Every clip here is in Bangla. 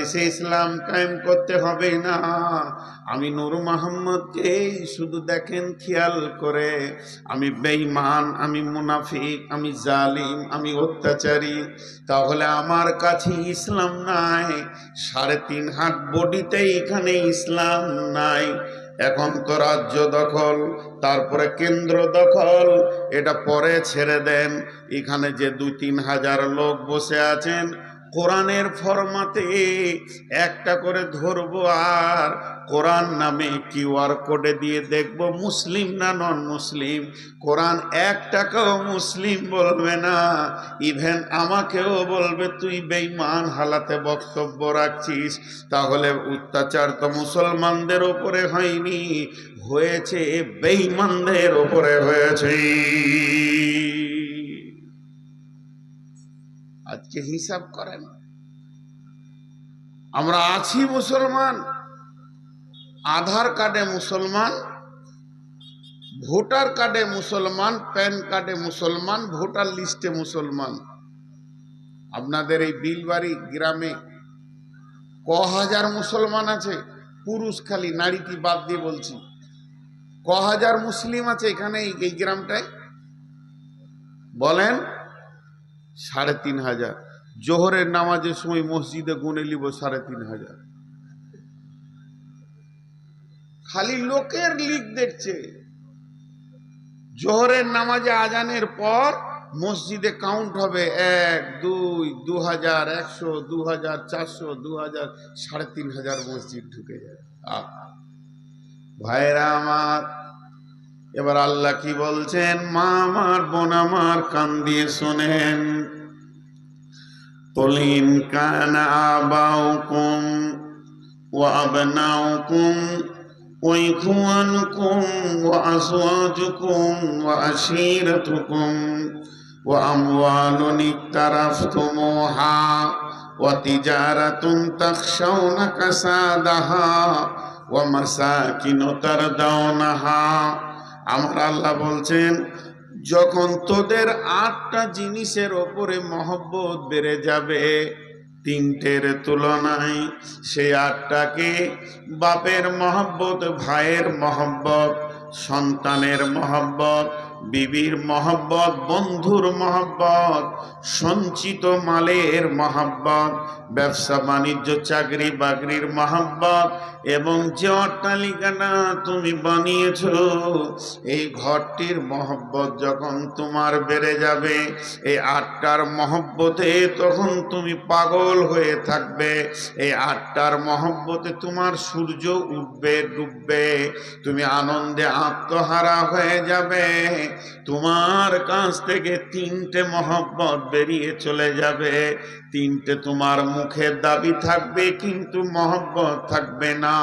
দেশে ইসলাম কায়েম করতে হবে না। আমি নূর মোহাম্মদকে শুধু দেখেন খেয়াল করে। আমি বেঈমান, আমি মুনাফিক, আমি জালিম, আমি অত্যাচারী। তাহলে আমার কাছে ইসলাম নাই। সাড়ে তিন হাত বডিতে এখানে ইসলাম নাই। এখন তো রাজ্য দখল, তারপরে কেন্দ্র দখল, এটা পরে ছেড়ে দেন। এখানে যে দুই তিন হাজার লোক বসে আছেন কোরআনের ফরমাতে একটা করে ধরবো আর কোরআন নামে কিউআর কোডে দিয়ে দেখব মুসলিম না নন মুসলিম কোরআন এক টাকাও মুসলিম বলবে না। ইভেন আমাকেও বলবে, তুই বেঈমান, হালাতে বক্তব্য রাখছিস। তাহলে অত্যাচার তো মুসলমানদের ওপরে হয়নি, হয়েছে বেঈমানদের ওপরে হয়েছে। আজকে হিসাব করেন আমরা আছি মুসলমান, আধার কার্ডে মুসলমান, ভোটার কার্ডে মুসলমান, প্যান কার্ডে মুসলমান, ভোটার লিস্টে মুসলমান। আপনাদের এই বিলবাড়ি গ্রামে ক হাজার মুসলমান আছে, পুরুষ খালি নারীটি বাদ দিয়ে বলছি। ক হাজার মুসলিম আছে এখানে এই- গ্রামটায়? বলেন সাড়ে তিন হাজার। জোহরের নামাজের সময় মসজিদে গুনে নিব সাড়ে তিন হাজার। খালি লোকের লিক দেখছে। জোহরের নামাজে আজানের পর মসজিদে কাউন্ট হবে এক, দুই, দু হাজার, একশো, দু হাজার, চারশো, দু হাজার, সাড়ে তিন হাজার মসজিদ ঢুকে যায়! ভাইরা আমার, এবার আল্লাহ কি বলছেন? মা আমার বোন আমার কান দিয়ে শোনেন। قل كان آباؤكم وأبناؤكم وإخوانكم وأزواجكم وعشيرتكم وأموال اقترفتموها وتجارة تخشون كسادها ومساكن ترضونها আমার আল্লাহ বলছেন যখন তোদের আটটা জিনিসের ওপরে মহব্বত বেড়ে যাবে, তিনটের তুলনায় সে আটটাকে বাপের মহব্বত, ভাইয়ের মহব্বত, সন্তানের মহব্বত বিবির মহব্বত, বন্ধুর মহব্বত, সঞ্চিত মালের মহব্বত, ব্যবসা, বাণিজ্য, চাকরি, বাকরির মহব্বত এবং যে অট্টালিকাটা তুমি বানিয়েছ, এই ঘরটির মহব্বত যখন তোমার বেড়ে যাবে, এই আটটার মহব্বতে তখন তুমি পাগল হয়ে থাকবে, এই আটটার মহব্বতে তোমার সূর্য উঠবে, ডুববে, তুমি আনন্দে আত্মহারা হয়ে যাবে তোমার কাছ থেকে তিনটে মহব্বত বেরিয়ে চলে যাবে। তিনটে তোমার মুখের দাবি থাকবে, কিন্তু মহব্বত থাকবে না।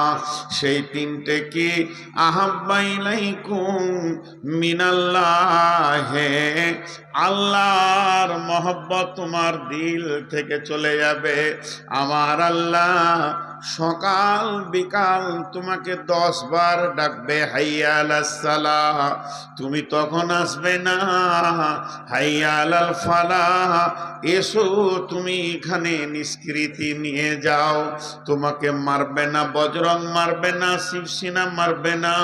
সেই তিনটে কি? আহাব্বাইলাইকুম মিনাল্লাহ। আল্লাহর মহব্বত তোমার দিল থেকে চলে যাবে। আমার আল্লাহ সকাল বিকাল তোমাকে দশ বার ডাকবে হাইয়াল সালা তুমি তখন আসবে না হাইয়াল ফালা এসো তুমি এখানে নিষ্কৃতি নিয়ে যাও। তোমাকে মারবে না, বজরং মারবে না, শিবসিনা মারবে না।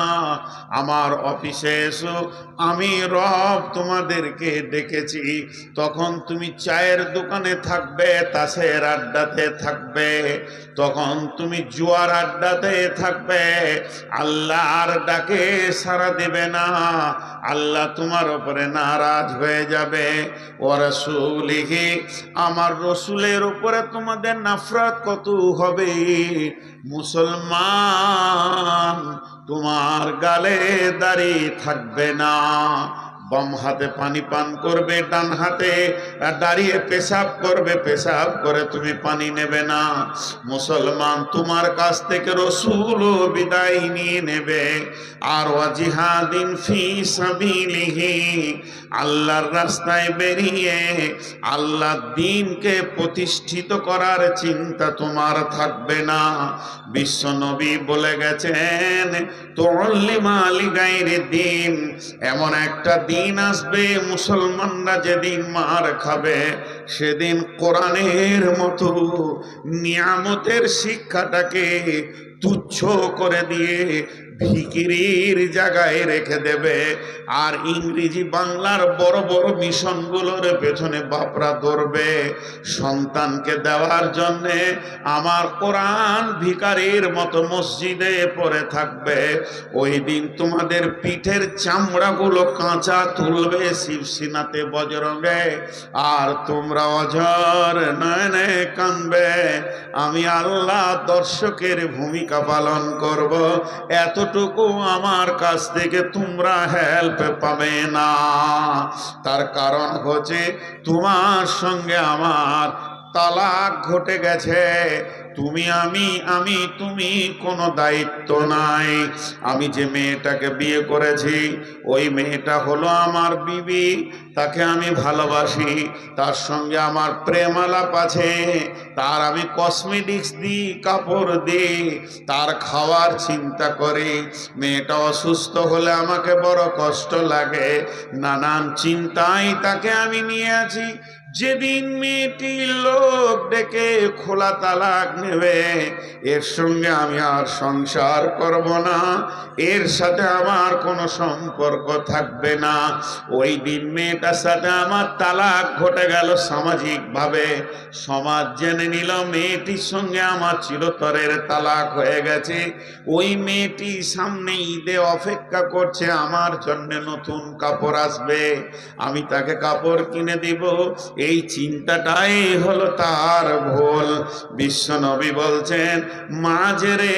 আমার অফিসে এসো, আমি রব তোমাদেরকে ডেকেছি। তখন তুমি চায়ের দোকানে থাকবে, তাসের আড্ডাতে থাকবে। তখন তুমি জুয়ার আড্ডাতে থাকবে। আল্লাহর ডাকে সারা দেবে না। আল্লাহ তোমার উপরে নারাজ হয়ে যাবে। ও রসুলিহি, আমার রসুলের উপরে তোমাদের নাফরাত কত হবে? মুসলমান তোমার গালে দাঁড়িয়ে থাকবে না। বাম হাতে পানি পান করবে, ডান হাতে দাঁড়িয়ে পেশাব করবে, পেশাব করে তুমি পানি নেবে না। মুসলমান তোমার কাছ থেকে রসুল বিদায় নিয়ে নেবে। আর ওয়াজিহাদিন ফি সাবিলিহি, আল্লাহর রাস্তায় বেরিয়ে আল্লাহ দিনকে প্রতিষ্ঠিত করার চিন্তা তোমার থাকবে না। বিশ্ব নবী বলে গেছেন তোল্লিমা আলী গাইরে দিন এমন একটা দিন আসবে মুসলমানরা যেদিন মার খাবে সেদিন কোরআনের মতো নিয়ামতের শিক্ষাটাকে তুচ্ছ করে দিয়ে ভিকিরির জায়গায় রেখে দেবে। আর ইংরেজি বাংলার বড় বড় মিশনগুলোর পেছনে বাপরা ধরবে। সন্তানকে দেওয়ার জন্যে আমার কোরআন ভিকারির মতো মসজিদে পড়ে থাকবে। ওই দিন তোমাদের পিঠের চামড়াগুলো কাঁচা তুলবে, শিবসিনাতে বজরঙ্গে আর তোমরা অঝর নয়নে কানবে। আমি আল্লাহ দর্শকের ভূমিকা পালন করব। এতটুকু আমার কাছ থেকে তোমরা হেল্প পাবে না তার কারণ হচ্ছে তোমার সঙ্গে আমার তালাক ঘটে গেছে। তুমি আমি আমি, তুমি কোনো দায়িত্ব নাই। আমি যে মেয়েটাকে বিয়ে করেছি, ওই মেয়েটা হলো আমার বিবি। তাকে আমি ভালোবাসি। তার সঙ্গে আমার প্রেম আলাপ আছে। তার আমি কসমেটিক্স দিই, কাপড় দিই। তার খাওয়ার চিন্তা করি। মেয়েটা অসুস্থ হলে আমাকে বড় কষ্ট লাগে। নানান চিন্তায় তাকে আমি নিয়ে আছি। যেদিন মেয়েটি লোক ডেকে খোলা তালাক নেবে, এর সঙ্গে আমি আর সংসার করব না, এর সাথে আমার কোনো সম্পর্ক থাকবে না। ওই দিন মেয়েটার সাথে আমার তালাক ঘটে গেল সামাজিকভাবে। সমাজ জেনে নিল মেয়েটির সঙ্গে আমার চিরতরের তালাক হয়ে গেছে। ওই মেয়েটি সামনে ঈদে অপেক্ষা করছে, আমার জন্য নতুন কাপড় আসবে। আমি তাকে কাপড় কিনে দিব এই চিন্তাটাই হলো তার ভুল। বিশ্বনবী বলছেন মাঝেরে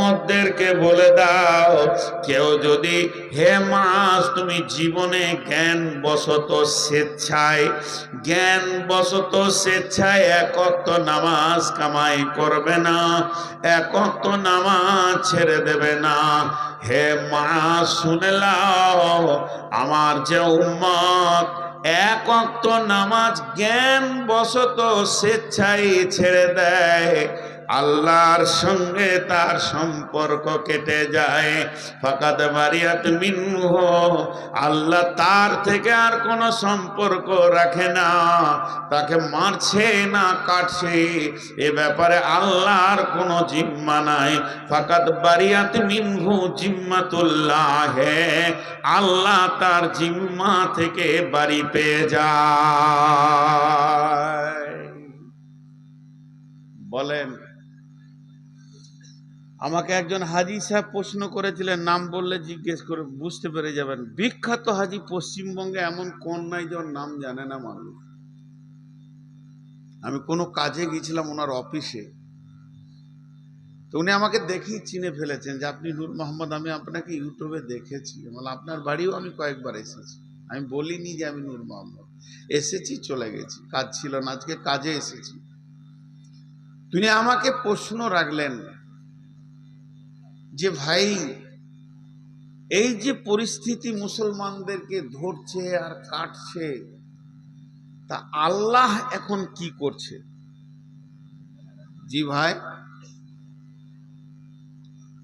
উম্মতদেরকে বলে দাও, কেউ যদি, হে মাস, তুমি জীবনে জ্ঞান বশত স্বেচ্ছায় জ্ঞান বশত স্বেচ্ছায় একত্র নামাজ কামাই করবে না একত্র নামাজ ছেড়ে দেবে না। হে মা শুনে লাও আমার যে উম্মত, এক অক্ত নামাজ জ্ঞান বশত স্বেচ্ছায় ছেড়ে দেয় আল্লাহর সঙ্গে তার সম্পর্ক কেটে যায়। ফাকাদ মারিয়াত মিনহ, আল্লাহ তার থেকে আর কোনো সম্পর্ক রাখে না। তাকে মারছে না কাটছে, এ ব্যাপারে আল্লাহর কোনো জিম্মা নাই। ফাকাদ বারিয়াত মিনহু জিম্মাতুল্লাহ, আল্লাহ তার জিম্মা থেকে বাড়ি পেয়ে যায়। বলেন আমাকে একজন হাজি সাহেব প্রশ্ন করেছিলেন, নাম বললে জিজ্ঞেস করে বুঝতে পেরে যাবেন। বিখ্যাত হাজি পশ্চিমবঙ্গে এমন কোন নাই যে ওর নাম জানে না মানুষ। আমি কোনো কাজে গেছিলাম ওনার অফিসে। তো উনি আমাকে দেখেই চিনে ফেলেছেন যে আপনি নূর মোহাম্মদ, আমি আপনাকে ইউটিউবে দেখেছি। মানে আপনার বাড়িও আমি কয়েকবার এসেছি। আমি বলিনি যে আমি নূর মোহাম্মদ। এসেছি, চলে গেছি। কাজ ছিল না, আজকে কাজে এসেছি। তিনি আমাকে প্রশ্ন রাখলেন যে ভাই, এই যে পরিস্থিতি মুসলমানদেরকে ধরছে আর কাটছে, তা আল্লাহ এখন কি করছে? জি ভাই,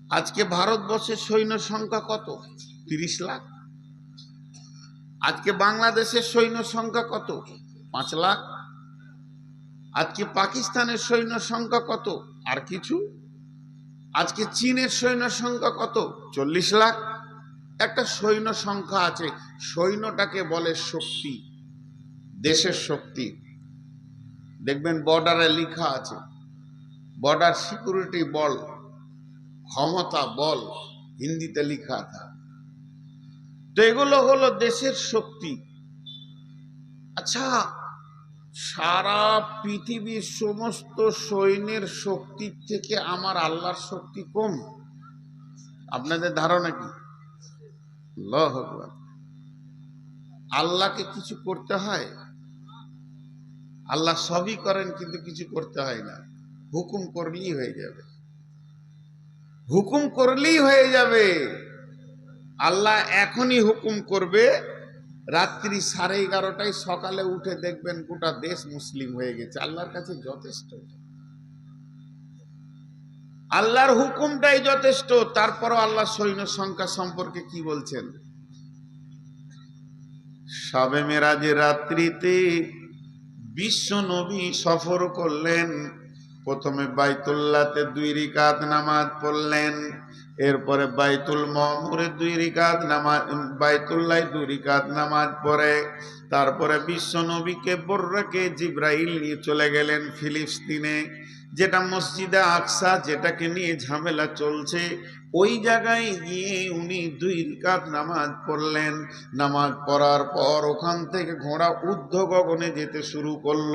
আজকে ভারতবর্ষের সৈন্য সংখ্যা কত? তিরিশ লাখ। আজকে বাংলাদেশের সৈন্য সংখ্যা কত? পাঁচ লাখ। আজকে পাকিস্তানের সৈন্য সংখ্যা কত? আর কিছু? আজকে চীনের সৈন্য সংখ্যা কত? চল্লিশ লাখ। একটা সৈন্য সংখ্যা আছে। সৈন্যটাকে বলে শক্তি। দেশের শক্তি। দেখবেন বর্ডারে লেখা আছে। বর্ডার সিকিউরিটি বল, ক্ষমতা বল, হিন্দিতে লেখা থাকে তো এগুলো হলো দেশের শক্তি। আচ্ছা সারা পৃথিবীর সমস্ত সৈন্যের শক্তির থেকে আমার আল্লাহর শক্তি কম। আপনাদের ধারণা কি। আল্লাহকে কিছু করতে হয়? আল্লাহ সবই করেন, কিন্তু কিছু করতে হয় না। হুকুম করলেই হয়ে যাবে। হুকুম করলেই হয়ে যাবে। আল্লাহ এখনই হুকুম করবে রাত্রি সাড়ে এগারোটায় সকালে উঠে দেখবেন গোটা দেশ মুসলিম হয়ে গেছে। আল্লাহর কাছে যথেষ্ট আল্লাহর হুকুমটাই যথেষ্ট, তারপরও আল্লাহ সৈন্য সংখ্যা সম্পর্কে কি বলছেন? সবে মেরাজের রাত্রিতে বিশ্ব নবী সফর করলেন। প্রথমে বাইতুল্লাতে দুই রিকাত নামাজ পড়লেন। এরপরে বাইতুল মহমুরে দুই রিকাত নামাজ বাইতুল্লাহ দুই রিকাত নামাজ পড়ে। তারপরে বিশ্ব নবীকে বর্রাকে জিব্রাইল নিয়ে চলে গেলেন ফিলিস্তিনে, যেটা মসজিদে আকসা, যেটাকে নিয়ে ঝামেলা চলছে। ওই জায়গায় গিয়ে উনি দুই রিকাত নামাজ পড়লেন। নামাজ পড়ার পর ওখান থেকে ঘোড়া ঊর্ধ্ব গগনে যেতে শুরু করল।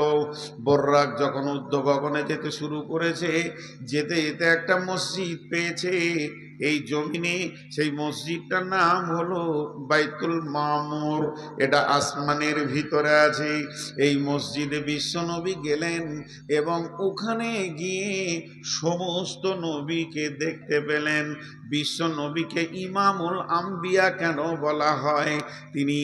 বর্রাক যখন ঊর্ধ্ব গগনে যেতে শুরু করেছে, যেতে যেতে একটা মসজিদ পেয়েছে। এই জমিনে সেই মসজিদটার নাম হলো বাইতুল মামুর। এটা আসমানের ভিতরে আছে। এই মসজিদে বিশ্বনবী গেলেন এবং ওখানে গিয়ে সমস্ত নবীকে দেখতে পেলেন। বিশ্ব নবীকে ইমামুল আম্বিয়া কেন বলা হয়? তিনি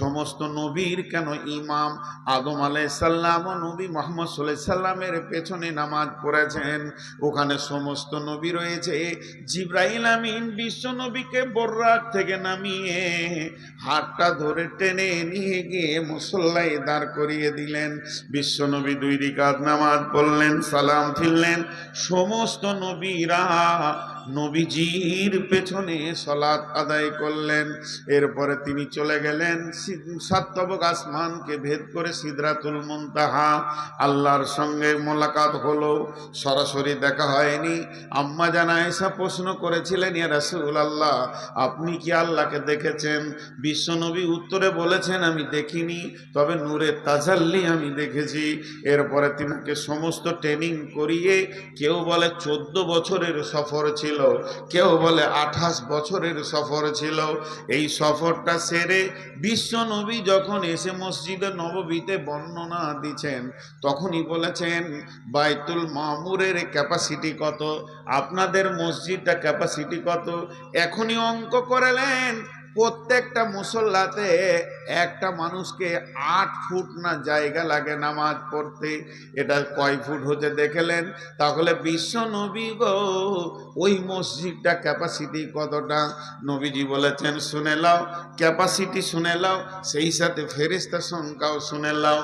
সমস্ত নবীর কেন ইমাম? আদম আলাইসাল্লাম ও নবী মোহাম্মদ সাল্লামের পেছনে নামাজ পড়েছেন। ওখানে সমস্ত নবী রয়েছে। জিব্রাইল আমিন বিশ্ব নবীকে বর্রাক থেকে নামিয়ে হাতটা ধরে টেনে নিয়ে গিয়ে মুসল্লাই দাঁড় করিয়ে দিলেন। বিশ্ব নবী দুই রিকাত নামাজ পড়লেন, সালাম ফিরলেন। সমস্ত নবীরা নবীজির পেছনে সলাৎ আদায় করলেন। এরপরে তিনি চলে গেলেন সাতবক আসমানকে ভেদ করে সিদরাতুল মুনতাহা। আল্লাহর সঙ্গে মোলাকাত হলো, সরাসরি দেখা হয়নি। আম্মা জানা এসা প্রশ্ন করেছিলেন, ইয়া রাসূল আল্লাহ আপনি কি আল্লাহকে দেখেছেন? বিশ্বনবী উত্তরে বলেছেন, আমি দেখিনি, তবে নূরের তাজাল্লি আমি দেখেছি। এরপরে তিনাকে সমস্ত ট্রেনিং করিয়ে কেউ বলে চোদ্দ বছরের সফর ছিল। কেউ বলে আঠাশ বছরের সফর ছিল। এই সফরটা সেরে বিশ্ব নবী যখন এসে মসজিদে নববীতে বর্ণনা দিচ্ছেন, তখনই বলেছেন, বাইতুল মামুরের ক্যাপাসিটি কত? আপনাদের মসজিদটা ক্যাপাসিটি কত? এখনই অঙ্ক করালেন। প্রত্যেকটা মুসল্লাতে একটা মানুষকে আট ফুট না জায়গা লাগে নামাজ পড়তে। এটা কয় ফুট হতে দেখলেন? তাহলে বিশ্ব নবী গো, ওই মসজিদটা ক্যাপাসিটি কতটা? নবীজি বলেছেন, শুনে লাও ক্যাপাসিটি শুনে লাও সেই সাথে ফেরিস্তা সংখ্যাও শুনে লাও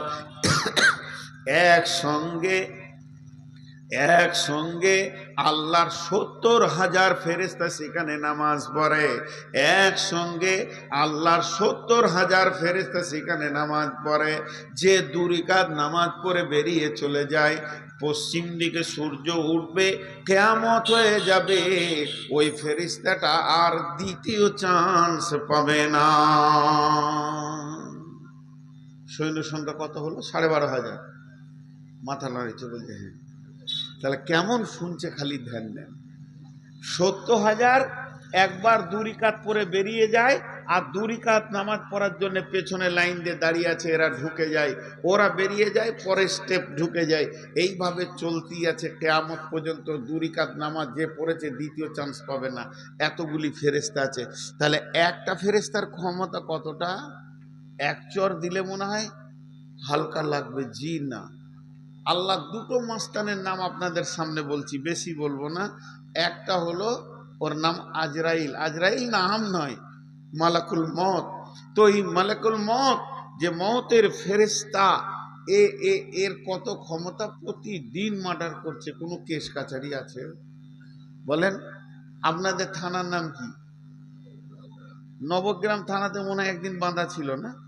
একসঙ্গে একসঙ্গে আল্লাহর সত্তর হাজার ফেরেস্তা সেখানে নামাজ পড়ে। একসঙ্গে আল্লাহর সত্তর হাজার ফেরেস্তা সেখানে নামাজ পড়ে। যে দুরিকাত নামাজ পড়ে বেরিয়ে চলে যায়, পশ্চিম দিকে সূর্য উঠবে, কেয়ামত হয়ে যাবে। ওই ফেরিস্তাটা আর দ্বিতীয় চান্স পাবে না। সৈন্য সংখ্যা কত হলো? সাড়ে বারো হাজার। মাথা নাড়িছে বলছে হ্যাঁ তাহলে কেমন শুনছে খালি ধ্যান দেন। সত্তর হাজার একবার দুরিকাত পরে বেরিয়ে যায় আর দুরিকাত নামাজ পড়ার জন্য পেছনে লাইন দিয়ে দাঁড়িয়ে আছে, এরা ঢুকে যায়। ওরা বেরিয়ে যায় পরে স্টেপ ঢুকে যায়। এইভাবে চলতি আছে, কেয়ামত পর্যন্ত দুরিকাত নামাজ যে পড়েছে দ্বিতীয় চান্স পাবে না। এতগুলি ফেরেস্তা আছে। তাহলে একটা ফেরেস্তার ক্ষমতা কতটা? এক চর দিলে মনে হয় হালকা লাগবে, জি না। আল্লাহ দুটো মাস্তানের নাম আপনাদের সামনে বলছি, বেশি বলব না। একটা হলো ওর নাম আজরাইল। আজরাইল নাম নয়, মালাকুল মত তো এই মালাকুল মত যে মতের ফেরেস্তা এ এ, এর কত ক্ষমতা প্রতিদিন মার্ডার করছে, কোনো কেস কাছারি আছে? বলেন, আপনাদের থানার নাম কি? নবগ্রাম থানাতে মনে হয় একদিন বাঁধা ছিল না?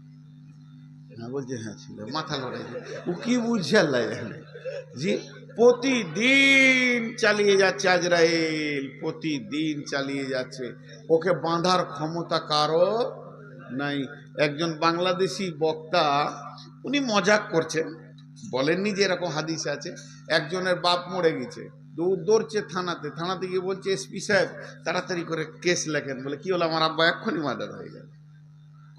হ্যাঁ বলছে হ্যাঁ ছিল, মাথা লড়াই ও কি বুঝছে আল্লাহ জি, প্রতিদিন চালিয়ে যাচ্ছে আজরাইল, প্রতিদিন চালিয়ে যাচ্ছে। ওকে বাঁধার ক্ষমতা কারও নাই। একজন বাংলাদেশি বক্তা, উনি মজাক করছেন। বলেননি যে এরকম হাদিস আছে, একজনের বাপ মরে গেছে। দৌড় দৌড়ছে থানাতে থানাতে গিয়ে বলছে, এসপি সাহেব, তাড়াতাড়ি করে কেস লেখেন। বলে, কি হলো? আমার আব্বা এক্ষুনি মার্ডার হয়ে গেল।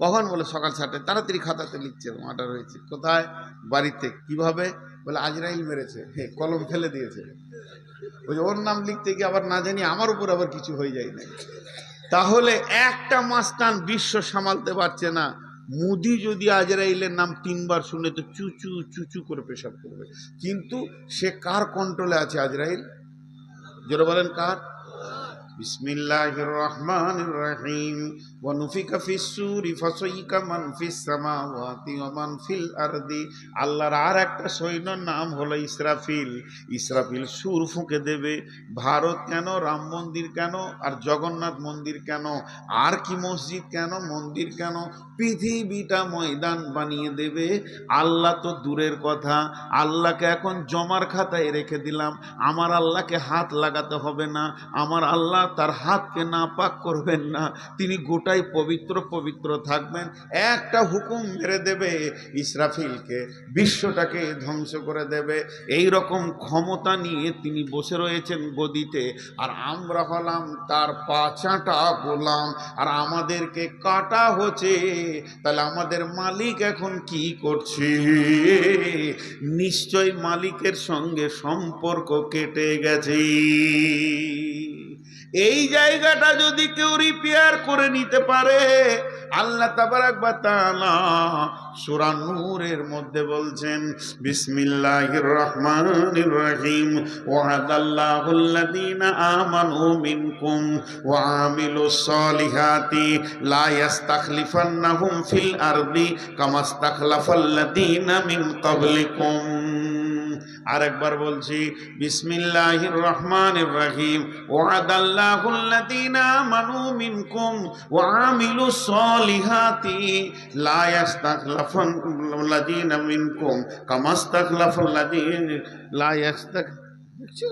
কখন বলে সকাল সাতটায়? তাড়াতাড়ি খাতাতে লিখছে মার্ডার হয়েছে কোথায়? বাড়িতে। কীভাবে? বলে, আজরাইল মেরেছে। হে, কলম ফেলে দিয়েছে। ওই যে ওর নাম লিখতে গিয়ে আবার না জানি আমার উপর আবার কিছু হয়ে যায় না তাহলে একটা মাস্তান বিশ্ব সামালতে পারছে না। মুদি যদি আজরাইলের নাম তিনবার শুনে তো চুচু চুচু করে পেশাব করবে। কিন্তু সে কার কন্ট্রোলে আছে আজরাইল? জোরে বলেন কার? রহমানির রহিম ওয়া নুফিকা ফিস সূরি ফাসাইকা মান ফিস সামাওয়াতি ওয়া মান ফিল আরদি। আল্লাহর আর একটা সৈন্যর নাম হলো ইসরাফিল। ইসরাফিল সুর ফুঁকে দেবে। ভারত কেন? রাম মন্দির কেন? আর জগন্নাথ মন্দির কেন? আর কি মসজিদ কেন? মন্দির কেন? পৃথিবীটা ময়দান বানিয়ে দেবে। আল্লাহ তো দূরের কথা। আল্লাহকে এখন জমার খাতায় রেখে দিলাম। আমার আল্লাহকে হাত লাগাতে হবে না। আমার আল্লাহ তার হাতকে না পাক করবেন না। তিনি গোটাই পবিত্র পবিত্র থাকবেন। একটা হুকুম মেরে দেবে, ইসরাফিলকে, বিশ্বটাকে ধ্বংস করে দেবে। এই রকম ক্ষমতা নিয়ে তিনি বসে রয়েছেন গদিতে। আর আমরা হলাম তার পাচাটা গোলাম। আর আমাদেরকে কাটা হচ্ছে। তাহলে আমাদের মালিক এখন কি করছে? নিশ্চয় মালিকের সঙ্গে সম্পর্ক কেটে গেছে। এই জায়গাটা যদি কেউ রিপেয়ার করে নিতে পারে, আল্লাহ তাবারাক বা তাআলা সূরা নূরের মধ্যে বলছেন, বিসমিল্লাহির রহমানির রহিম। ওয়াদাল্লাহুল্লাযীনা আমানু মিনকুম ওয়া আমিলুস সলিহাতি লা ইয়াস্তাখলিফান্নাহুম ফিল আরদি কামা ইস্তাখলাফাল্লাযীনা মিন ক্বাবলিকুম। আরেকবার বলছি, বিসমিল্লাহির রহমানির রহিম। ওয়াদাল্লাহুল্লাযীনা আমানু মিনকুম ওয়া আমিলুস সলিহাতি লা ইয়াস্তাখলাফাল্লাযীনা মিনকুম। কামা ইস্তাখলাফাল্লাযীনা লা ইয়াস্তাখ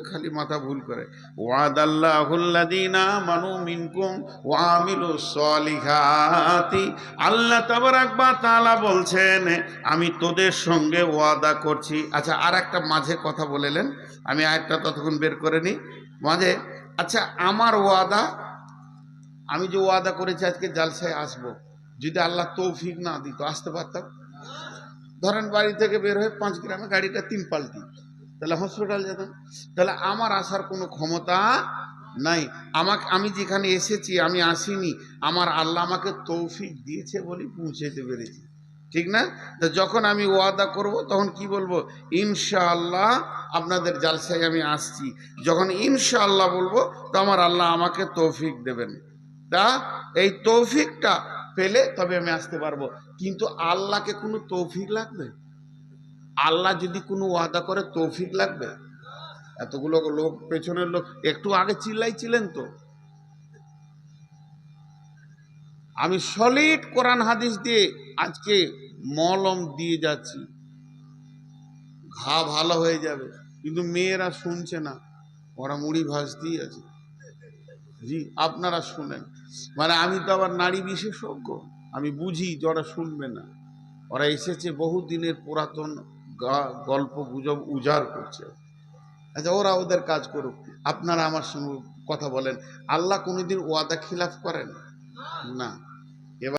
খালি মাথা ভুল করে। ওয়াদাল্লাহুল্লাযীনা আমানু মিনকুম ওয়া আমিলুস সলিহাতি। আল্লাহ বলছেন, আমি তোদের সঙ্গে ওয়াদা করছি। আচ্ছা আর একটা মাঝে কথা বলেলেন আমি আরেকটা ততক্ষণ বের করে নিই। মাঝে আচ্ছা আমার ওয়াদা, আমি যে ওয়াদা করেছি আজকে জালসায় আসব। যদি আল্লাহ তৌফিক না দিত, আসতে পারতাম? ধরেন বাড়ি থেকে বের হয়ে পাঁচ গ্রামে গাড়িটা তিন পাল্টি। তাহলে হসপিটাল যেতাম। তাহলে আমার আসার কোনো ক্ষমতা নাই। আমাকে, আমি যেখানে এসেছি, আমি আসিনি, আমার আল্লাহ আমাকে তৌফিক দিয়েছে বলেই পৌঁছাইতে পেরেছি। ঠিক না? যখন আমি ওয়াদা করব, তখন কি বলব? ইনশাআল্লাহ আপনাদের জালসায় আমি আসছি। যখন ইনশাআল্লাহ বলব, তো আমার আল্লাহ আমাকে তৌফিক দেবেন। তা এই তৌফিকটা পেলে তবে আমি আসতে পারব। কিন্তু আল্লাহকে কোনো তৌফিক লাগবে? আল্লাহ যদি কোনো ওয়াদা করে, তৌফিক লাগবে? এতগুলো লোক, পেছনের লোক, একটু আগে চিল্লাইছিলেন তো। আমি সলিড কোরআন হাদিস দিয়ে আজকে মলম দিয়ে যাচ্ছি। ঘা ভালো হয়ে যাবে, কিন্তু মেয়েরা শুনছে না। ওরা মুড়ি ভাজতেই আছে। জি, আপনারা শুনেন। মানে আমি তো আবার নারী বিশেষজ্ঞ, আমি বুঝি যে ওরা শুনবে না। ওরা এসেছে বহু দিনের পুরাতন গল্প গুজব উজাড় করছে। আচ্ছা ওরা ওদের কাজ করুক। আপনারা আমার সঙ্গে কথা বলেন। আল্লাহ কোনোদিন ওয়াদা খিলাফ করেন? না।